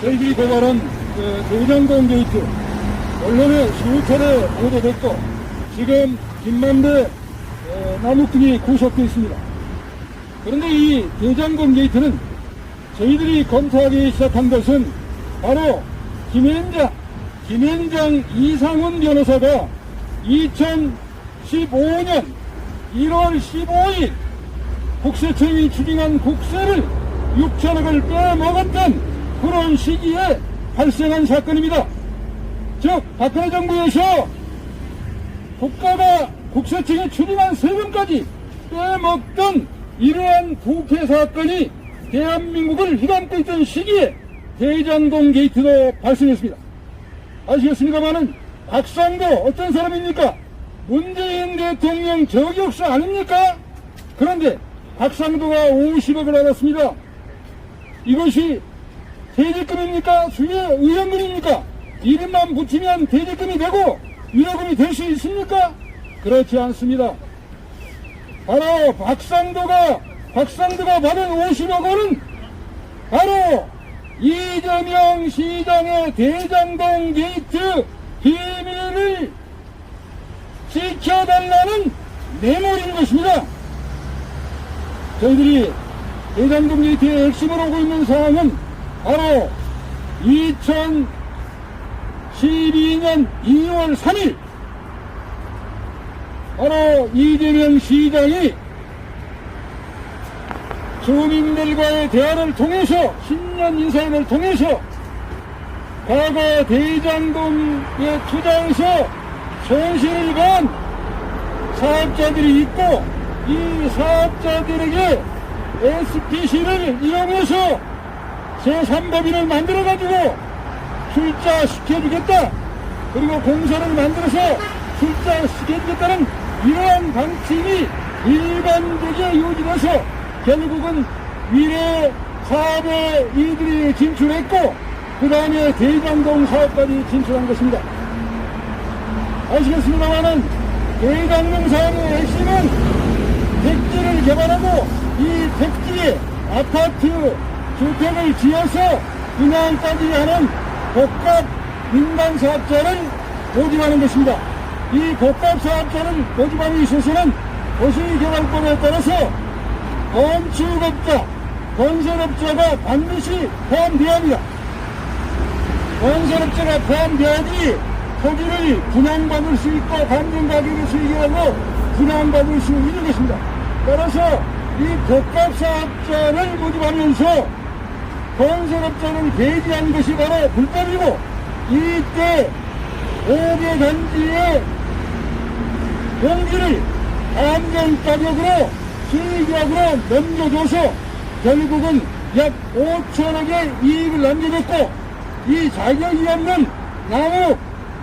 저희들이 고발한 그 대장동 게이트 언론에 수차례 보도됐고 지금 김만배 어, 나무꾼이 구속되어 있습니다. 그런데 이 대장동 게이트는 저희들이 검토하기 시작한 것은 바로 김현장, 김현장 이상훈 변호사가 2015년 1월 15일 국세청이 추징한 국세를 6천억을 빼먹었던 그런 시기에 발생한 사건입니다. 즉 박근혜 정부에서 국가가 국세청에 추징한 세금까지 빼먹던 이러한 부패 사건이 대한민국을 휘감고 있던 시기에 대장동 게이트도 발생했습니다. 아시겠습니까만은 박상도 어떤 사람입니까? 문재인 대통령 저격수 아닙니까? 그런데 박상도가 50억을 받았습니다. 이것이 대지금입니까? 수의 의원금입니까? 이름만 붙이면 대지금이 되고 위로금이 될 수 있습니까? 그렇지 않습니다. 바로 박상도가 박상도가 받은 50억 원은 바로 이재명 시장의 대장동 게이트 비밀을 지켜달라는 뇌물인 것입니다. 저희들이 대장동 게이트의 핵심으로 오고 있는 상황은 바로 2012년 2월 3일 바로 이재명 시장이 주민들과의 대화를 통해서 신년 인사회를 통해서 과거 대장동에 투자해서 손실을 본 사업자들이 있고 이 사업자들에게 SPC를 이용해서 제3법인을 만들어가지고 출자 시켜주겠다. 그리고 공사를 만들어서 출자 시켜주겠다는 이러한 방침이 일관되게 이루어져서 결국은 미래 사업에 이들이 진출했고 그 다음에 대장동 사업까지 진출한 것입니다. 아시겠습니다만은 대장동 사업의 핵심은 택지를 개발하고 이 택지에 아파트 주택을 지어서 분양까지 하는 복합 민간 사업자를 모집하는 것입니다. 이 복합 사업자를 모집하기 위해서는 도시개발법에 따라서 건축업자, 건설업자가 반드시 포함되어야 합니다. 건설업자가 포함되어야지 토지를 분양받을 수 있고 감정 가격을 수익하고 분양받을 수 있는 것입니다. 따라서 이 복합사업자를 모집하면서 건설업자를 배제한 것이 바로 불법이고 이때 5개 단지의 용지를 안정가격으로 수익額으로 넘겨줘서 결국은 약 5천억의 이익을 남겨줬고 이 자격이 없는 남욱,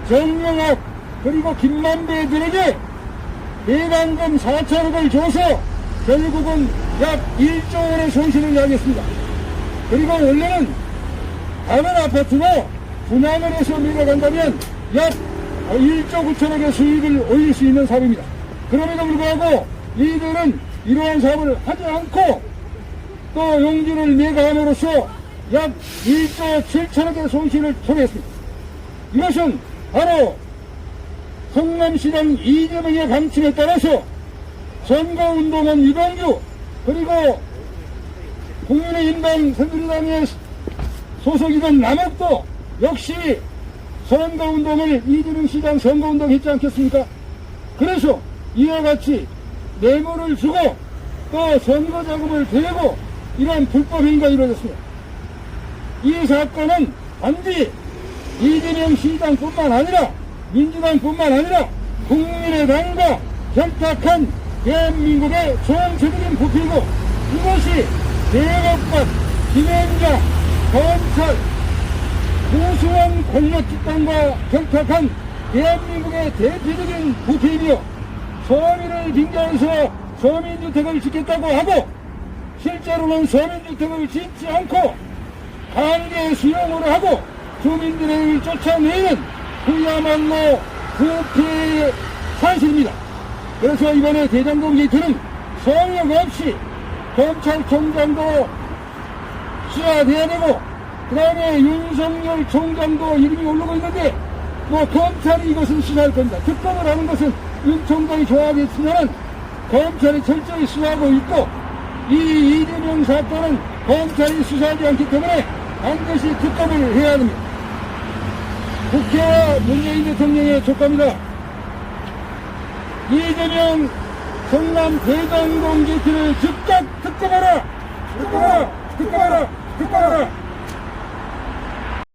정영학 그리고 김만배들에게 배당금 4천억을 줘서 결국은 약 1조 원의 손실을 야기했습니다. 그리고 원래는 다른 아파트로 분양을 해서 밀어간다면 약 1조 9천억의 수익을 올릴 수 있는 사업입니다. 그럼에도 불구하고 이들은 이러한 사업을 하지 않고 또 용지를 매각함으로써 약 1조 7천억의 손실을 초래했습니다. 이것은 바로 성남시장 이재명의 방침에 따라서 선거운동은 이동규 그리고 국민의힘당 새누리당의 소속이던 남욱도 역시 선거운동을 이재명 시장 선거운동 했지 않겠습니까? 그래서 이와 같이 뇌물을 주고 또 선거 자금을 대고 이러한 불법 행위가 이루어졌습니다. 이 사건은 단지 이재명 시장뿐만 아니라 민주당뿐만 아니라 국민의당과 결탁한 대한민국의 전체적인 부패이고 이것이 대법관, 김현장, 검찰, 무수한 권력 집단과 결탁한 대한민국의 대표적인 부패이며 서민을 빙자해서 서민주택을 짓겠다고 하고 실제로는 서민주택을 짓지 않고 강제 수용을 하고 주민들을 쫓아내는 그야말로 부패의 사실입니다. 그래서 이번에 대장동 게이트는 성역 없이 검찰총장도 수사돼야 되고 그 다음에 윤석열 총장도 이름이 오르고 있는데 뭐 검찰이 이것은 수사할 겁니다. 특검을 하는 것은 윤 총장이 좋아하겠지만 검찰이 철저히 수사하고 있고 이 이재명 사건은 검찰이 수사하지 않기 때문에 반드시 특검을 해야 합니다. 국회와 문재인 대통령의 촉감이다. 이재명 대장동 게이트를 즉각 특검하라! 특검하라! 특검하라! 특검하라!